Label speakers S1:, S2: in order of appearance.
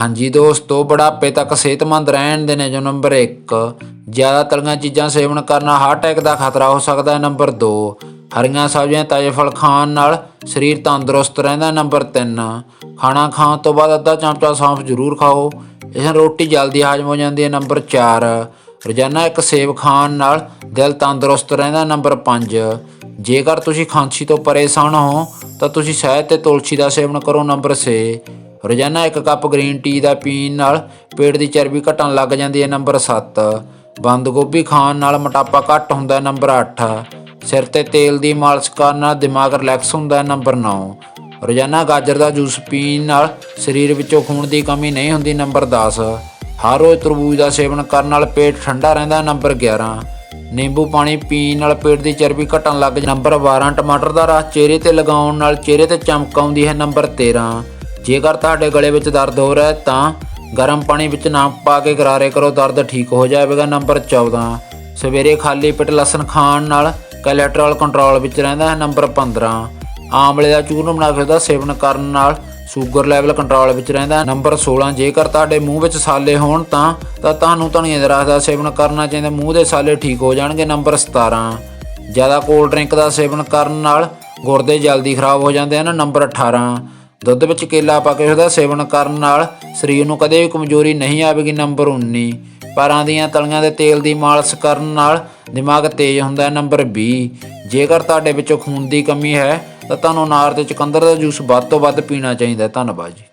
S1: ਹਾਂਜੀ ਦੋਸਤੋ, ਬੁਢਾਪੇ ਤੱਕ ਸਿਹਤਮੰਦ ਰਹਿਣ ਦੇ ਨੇ ਜੋ ਨੰਬਰ 1 ਜ਼ਿਆਦਾ ਤਲੀਆਂ ਚੀਜ਼ਾਂ ਸੇਵਨ ਕਰਨਾ ਹਾਰਟ ਅਟੈਕ ਦਾ ਖਤਰਾ ਹੋ ਸਕਦਾ ਹੈ, ਨੰਬਰ 2 ਹਰੀਆਂ ਸਬਜ਼ੀਆਂ, ਤਾਜ਼ੇ ਫਲ ਖਾਣ ਨਾਲ ਸਰੀਰ ਤੰਦਰੁਸਤ ਰਹਿੰਦਾ ਨੰਬਰ 3 ਖਾਣਾ ਖਾਣ ਤੋਂ ਬਾਅਦ ਅੱਧਾ ਚਮਚਾ ਸੌਂਫ ਜ਼ਰੂਰ ਖਾਓ। ਇਸ ਨਾਲ ਰੋਟੀ ਜਲਦੀ ਹਜਮ ਹੋ ਜਾਂਦੀ ਹੈ, ਨੰਬਰ 4 ਰੋਜ਼ਾਨਾ ਇੱਕ ਸੇਬ ਖਾਣ ਨਾਲ ਦਿਲ ਤੰਦਰੁਸਤ ਰਹਿੰਦਾ ਨੰਬਰ 5 ਜੇਕਰ ਤੁਸੀਂ ਖਾਂਸੀ ਤੋਂ ਪਰੇਸ਼ਾਨ ਹੋ, ਤਾਂ ਤੁਸੀਂ ਸ਼ਹਿਦ ਤੇ ਤੁਲਸੀ ਦਾ ਸੇਵਨ ਕਰੋ, ਨੰਬਰ 6 ਰੋਜ਼ਾਨਾ ਇੱਕ ਕੱਪ ਗ੍ਰੀਨ ਟੀ ਦਾ ਪੀਣ ਨਾਲ ਪੇਟ ਦੀ ਚਰਬੀ ਘਟਣ ਲੱਗ ਜਾਂਦੀ ਹੈ, ਨੰਬਰ 7 ਬੰਦ ਗੋਭੀ ਖਾਣ ਨਾਲ ਮੋਟਾਪਾ ਘੱਟ ਹੁੰਦਾ ਹੈ, ਨੰਬਰ 8 ਸਿਰ ਤੇ ਤੇਲ ਦੀ ਮਾਲਿਸ਼ ਕਰਨ ਨਾਲ ਦਿਮਾਗ ਰਿਲੈਕਸ ਹੁੰਦਾ ਹੈ, ਨੰਬਰ 9 ਰੋਜ਼ਾਨਾ ਗਾਜਰ ਦਾ ਜੂਸ ਪੀਣ ਨਾਲ ਸਰੀਰ ਵਿੱਚੋਂ ਖੂਨ ਦੀ ਕਮੀ ਨਹੀਂ ਹੁੰਦੀ, ਨੰਬਰ 10 ਹਰ ਰੋਜ਼ ਤਰਬੂਜ ਦਾ ਸੇਵਨ ਕਰਨ ਨਾਲ ਪੇਟ ਠੰਡਾ ਰਹਿੰਦਾ ਨੰਬਰ 11 ਨਿੰਬੂ ਪਾਣੀ ਪੀਣ ਨਾਲ ਪੇਟ ਦੀ ਚਰਬੀ ਘਟਣ ਲੱਗ ਨੰਬਰ 12 ਟਮਾਟਰ ਦਾ ਰਸ ਚਿਹਰੇ ਤੇ ਲਗਾਉਣ ਨਾਲ ਚਿਹਰੇ ਤੇ ਚਮਕ ਆਉਂਦੀ ਹੈ, ਨੰਬਰ 13 ਜੇਕਰ ਤੁਹਾਡੇ ਗਲੇ ਵਿੱਚ ਦਰਦ ਹੋ ਰਿਹਾ ਹੈ ਤਾਂ ਗਰਮ ਪਾਣੀ ਵਿੱਚ ਨਮਕ ਪਾ ਕੇ ਗਰਾਰੇ ਕਰੋ, ਦਰਦ ਠੀਕ ਹੋ ਜਾਵੇਗਾ। ਨੰਬਰ 14 ਸਵੇਰੇ ਖਾਲੀ ਪੇਟ ਲਸਣ ਖਾਣ ਨਾਲ ਕੋਲੇਸਟ੍ਰੋਲ ਕੰਟਰੋਲ ਵਿੱਚ ਰਹਿੰਦਾ ਹੈ। ਨੰਬਰ 15 ਆਮਲੇ ਦਾ ਚੂਰਨ ਬਣਾ ਕੇ ਉਹਦਾ ਸੇਵਨ ਕਰਨ ਨਾਲ ਸ਼ੂਗਰ ਲੈਵਲ ਕੰਟਰੋਲ ਵਿੱਚ ਰਹਿੰਦਾ ਹੈ। ਨੰਬਰ 16 ਜੇਕਰ ਤੁਹਾਡੇ ਮੂੰਹ ਵਿੱਚ ਸਾਲੇ ਹੋਣ ਤਾਂ ਤਾਂ ਤੁਹਾਨੂੰ ਧਨੀਏ ਦੇ ਰਸ ਦਾ ਸੇਵਨ ਕਰਨਾ ਚਾਹੀਦਾ ਮੂੰਹ ਦੇ ਸਾਲੇ ਠੀਕ ਹੋ ਜਾਣਗੇ। ਨੰਬਰ 17 ਜ਼ਿਆਦਾ ਕੋਲਡ ਡਰਿੰਕ ਦਾ ਸੇਵਨ ਕਰਨ ਨਾਲ ਗੁਰਦੇ ਜਲਦੀ ਖਰਾਬ ਹੋ ਜਾਂਦੇ ਹਨ। ਨੰਬਰ 18 ਦੁੱਧ ਵਿੱਚ ਕੇਲਾ ਪਾ ਕੇ ਉਹਦਾ ਸੇਵਨ ਕਰਨ ਨਾਲ ਸਰੀਰ ਨੂੰ ਕਦੇ ਵੀ ਕਮਜ਼ੋਰੀ ਨਹੀਂ ਆਵੇਗੀ, ਨੰਬਰ 19 ਪੈਰਾਂ ਦੀਆਂ ਤਲੀਆਂ ਦੇ ਤੇਲ ਦੀ ਮਾਲਿਸ਼ ਕਰਨ ਨਾਲ ਦਿਮਾਗ ਤੇਜ਼ ਹੁੰਦਾ ਹੈ, ਨੰਬਰ 20 ਜੇਕਰ ਤੁਹਾਡੇ ਵਿੱਚੋਂ ਖੂਨ ਦੀ ਕਮੀ ਹੈ, ਤਾਂ ਤੁਹਾਨੂੰ ਅਨਾਰ ਤੇ ਚੁਕੰਦਰ ਦਾ ਜੂਸ ਵੱਧ ਤੋਂ ਵੱਧ ਪੀਣਾ ਚਾਹੀਦਾ ਹੈ। ਧੰਨਵਾਦ ਜੀ।